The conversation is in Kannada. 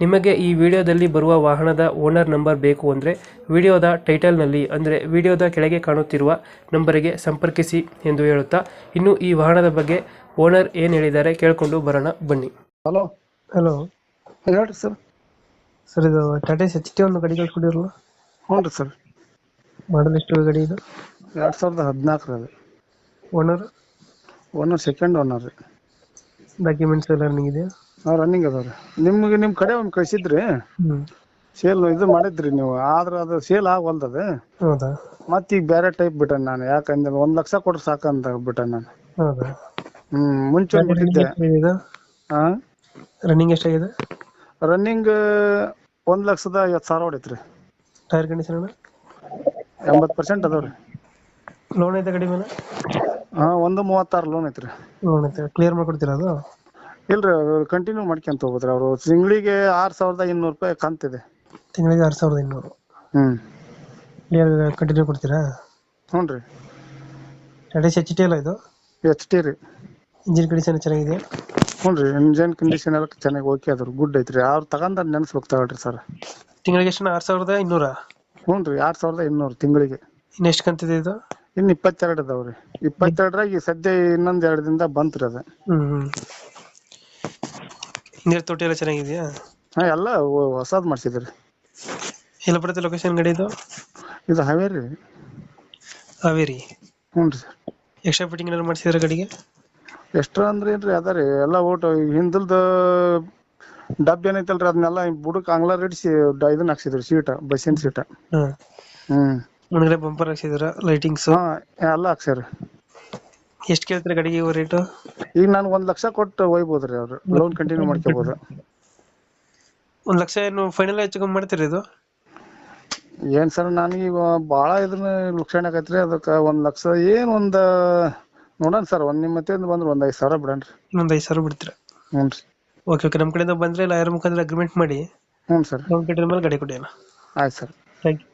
ನಿಮಗೆ ಈ ವಿಡಿಯೋದಲ್ಲಿ ಬರುವ ವಾಹನದ ಓನರ್ ನಂಬರ್ ಬೇಕು ಅಂದರೆ ವಿಡಿಯೋದ ಟೈಟಲ್ನಲ್ಲಿ ಅಂದರೆ ವಿಡಿಯೋದ ಕೆಳಗೆ ಕಾಣುತ್ತಿರುವ ನಂಬರಿಗೆ ಸಂಪರ್ಕಿಸಿ ಎಂದು ಹೇಳುತ್ತಾ ಇನ್ನು ಈ ವಾಹನದ ಬಗ್ಗೆ ಓನರ್ ಏನು ಹೇಳಿದ್ದಾರೆ ಕೇಳಿಕೊಂಡು ಬರೋಣ ಬನ್ನಿ. ಹಲೋ? ಹಲೋ. ಹೇಳಿ ಸರ್. ಸರ್ ಇದು ಟಾಟಾ ಎಚ್ ಟಿ ಒಂದು ಗಾಡಿ ಕಳ್ಸ್ಕೊಡಿರಲ್ಲ ಹ್ಞೂ ರೀ ಸರ್. ಮಾಡಲ್ ಎಷ್ಟು ಗಾಡಿ ಇದು? ಎರಡು ಸಾವಿರದ ಹದಿನಾಲ್ಕರ ಅದು. ಓನರ್ ಓನರ್ ಸೆಕೆಂಡ್ ಓನರ್ ರೀ. ಡಾಕ್ಯುಮೆಂಟ್ಸ್ ಎಲ್ಲ ರನ್ನಿಂಗ್ ಇದೆಯಾ ನಾವು ರನ್ನಿಂಗ್ ಅದಾವ ರೀ ನಿಮ್ಗೆ ನಿಮ್ಮ ಕಡೆ ಒಂದು ಕಳಿಸಿದ್ರಿ? ಸೇಲ್ ಇದು ಮಾಡಿದ್ರಿ ನೀವು. ಆದ್ರ ಅದು ಸೇಲ್ ಆಗವಲ್ದ ಹೌದಾ? ಮತ್ತೆ ಈಗ ಬೇರೆ ಟೈಪ್ ಬಿಟ್ಟೆ ನಾನು. ಯಾಕಂದ್ರೆ ಒಂದ್ ಲಕ್ಷ ಕೊಟ್ರೆ ಸಾಕಂತ ಬಿಟ್ಟೆ ನಾನು. ಹೌದಾ? ಹ್ಞೂ ಮುಂಚೆ ಒಂದ್ ಬಿಟ್ಟಿದ್ದೆ ಹಾಂ ರನ್ನಿಂಗ್ ಎಷ್ಟಾಗಿದೆ ರನ್ನಿಂಗ್ ಒಂದ್ ಲಕ್ಷದ ಐವತ್ತು ಸಾವಿರ ಹೊಡಿತ್ರಿ. ಟೈರ್ ಕಂಡೀಷನ್ ಅಣ್ಣ? ಎಂಬತ್ತು ಪರ್ಸೆಂಟ್ ಅದಾವ ರೀ ಲೋನ್ ಐತೆ ಗಾಡಿ ಮೇಲೆ ಹಾಂ ಒಂದು ಮೂವತ್ತಾರು ಲೋನ್ ಐತ್ರಿ. ಲೋನ್ ಐತೆ. ಕ್ಲಿಯರ್ ಮಾಡ್ಕೊಡ್ತೀರಾ ಅದು? ಇಲ್ರಿ ಕಂಟಿನ್ಯೂ ಮಾಡ್ಕೊಂತ ಹೋಗ್ಬೋದ್ರಿ ಅವರು. ತಿಂಗಳಿಗೆ ಆರ್ ಸಾವಿರದ ಇನ್ನೂರು ರೂಪಾಯಿ ಕಂತಿದೆ ತಿಂಗಳಿಗೆ ಆರು ಸಾವಿರದ ಇನ್ನೂರು. ಹ್ಮ್. ಕಂಟಿನ್ಯೂ ಕೊಡ್ತೀರಾ? ಹ್ಞೂ ರೀ. ಟಾಟಾ ಎಚ್ ಟಿ ಅಲ್ಲ ಇದು? ಎಚ್ ಟಿ ರೀ. ಇಂಜಿನ್ ಕಂಡೀಷನ್ ಚೆನ್ನಾಗಿದೆ ಹ್ಞೂ ರೀ ಇಂಜನ್ ಕಂಡೀಷನ್ ಎಲ್ಲ ಚೆನ್ನಾಗಿ ಓಕೆ ಅದ್ರ ಗುಡ್ ಐತ್ರಿ. ಅವ್ರು ತಗೊಂಡ್ ನೆನ್ಸ್ಬೇಕು ತಗೊಳ್ರಿ ಸರ್ ತಿಂಗಳಿಗೆ ಎಷ್ಟು ಆರು ಸಾವಿರದ ಇನ್ನೂರ? ಹ್ಞೂ ರೀ ಆರು ಸಾವಿರದ ಇನ್ನೂರು ತಿಂಗಳಿಗೆ. ಇನ್ನು ಎಷ್ಟು ಕಂತಿದೆ ಇದು ಇನ್ನು ಇಪ್ಪತ್ತೆರಡು ಅದಾವ್ರಿ ರೀ. ಇಪ್ಪತ್ತೆರಡರಾಗ ಈಗ ಸದ್ಯ ಇನ್ನೊಂದ್ ಎರಡು ದಿನದಾಗ ಬಂತ್ರಿ ಅದು. ಹ್ಮ್ ಹ್ಮ್. ನೀರು ತೊಟ್ಟಿ ಎಲ್ಲ ಚೆನ್ನಾಗಿದೆಯಾ? ಹಾ ಎಲ್ಲ ಹೊಸದ್ ಮಾಡ್ಸಿದ್ರಿ. ಎಲ್ಲ ಬರುತ್ತೆ ಲೊಕೇಶನ್ ಗಡಿ ಇದು? ಇದು ಹಾವೇರಿ. ರೀ ಹಾವೇರಿ? ಹ್ಞೂ ರೀ. ಸರ್ ಎಕ್ಸ್ಟ್ರಾ ಫಿಟ್ಟಿಂಗ್ ಏನಾದ್ರು ಮಾಡಿಸಿದ್ರೆ ಗಾಡಿಗೆ? ಎಷ್ಟ್ರ ಅಂದ್ರೆ ಏನ್ರಿ ಅದ ರೀ ಎಲ್ಲ ಓಟ್ ಹಿಂದಲ್ದ ಡಬ್ ಏನೈತಲ್ರಿ ಅದನ್ನೆಲ್ಲ ಬುಡಕ್ ಅಂಗ್ಲಾ ಇಡಿಸಿ ಇದನ್ನ ಹಾಕ್ಸಿದ್ರಿ ಸೀಟ ಬಸ್ಸಿನ ಸೀಟ ಹ್ಮ್. ಮುಂದ್ಗಡೆ ಬಂಪರ್ ಹಾಕ್ಸಿದ್ರ ಲೈಟಿಂಗ್ಸ್ ಹಾ ಎಲ್ಲ ಹಾಕ್ಸ್ಯಾರ. ಎಷ್ಟು ಕೇಳ್ತಾರೆ ಗಾಡಿಗೆ ಇವ ರೇಟು ಈಗ ನಾನು ಒಂದ್ ಲಕ್ಷ ಕೊಟ್ಟು ಒಯ್ಬೋದ್ರಿ ಅವ್ರು. ಲೋನ್ ಕಂಟಿನ್ಯೂ ಮಾಡ್ಕೋಬೋದು. ಒಂದು ಲಕ್ಷ ಏನು ಫೈನಲ್ ಹೆಚ್ಚು ಕಮ್ಮಿ ಮಾಡ್ತೀರಿ ಇದು? ಏನ್ ಸರ್ ನನಗೆ ಭಾಳ ಇದನ್ನ ಲುಕ್ಸಾನ್ ಆಗೈತ್ರಿ. ಅದಕ್ಕ ಒಂದ್ ಲಕ್ಷ ಏನ್ ಒಂದ್ ನೋಡೋಣ ಸರ್ ಒಂದ್ ನಿಮ್ಮ ಮತ್ತೆ ಬಂದ್ರೆ ಒಂದ್ ಐದ್ ಸಾವಿರ ರೀ. ಒಂದ್ ಐದು ಸಾವಿರ ಬಿಡ್ತೀರಾ? ಹ್ಞೂ ರೀ. ಓಕೆ ಓಕೆ ನಮ್ಮ ಕಡೆಯಿಂದ ಬಂದ್ರೆ ಲಾಯರ್ ಮುಖಾಂತರ ಅಗ್ರಿಮೆಂಟ್ ಮಾಡಿ ಹ್ಞೂ ಸರ್. ಲೋನ್ ಕಟ್ಟಿದ ಮೇಲೆ ಗಾಡಿ ಕೊಡಿ ಅಣ್ಣ. ಆಯ್ತು ಸರ್. Thank you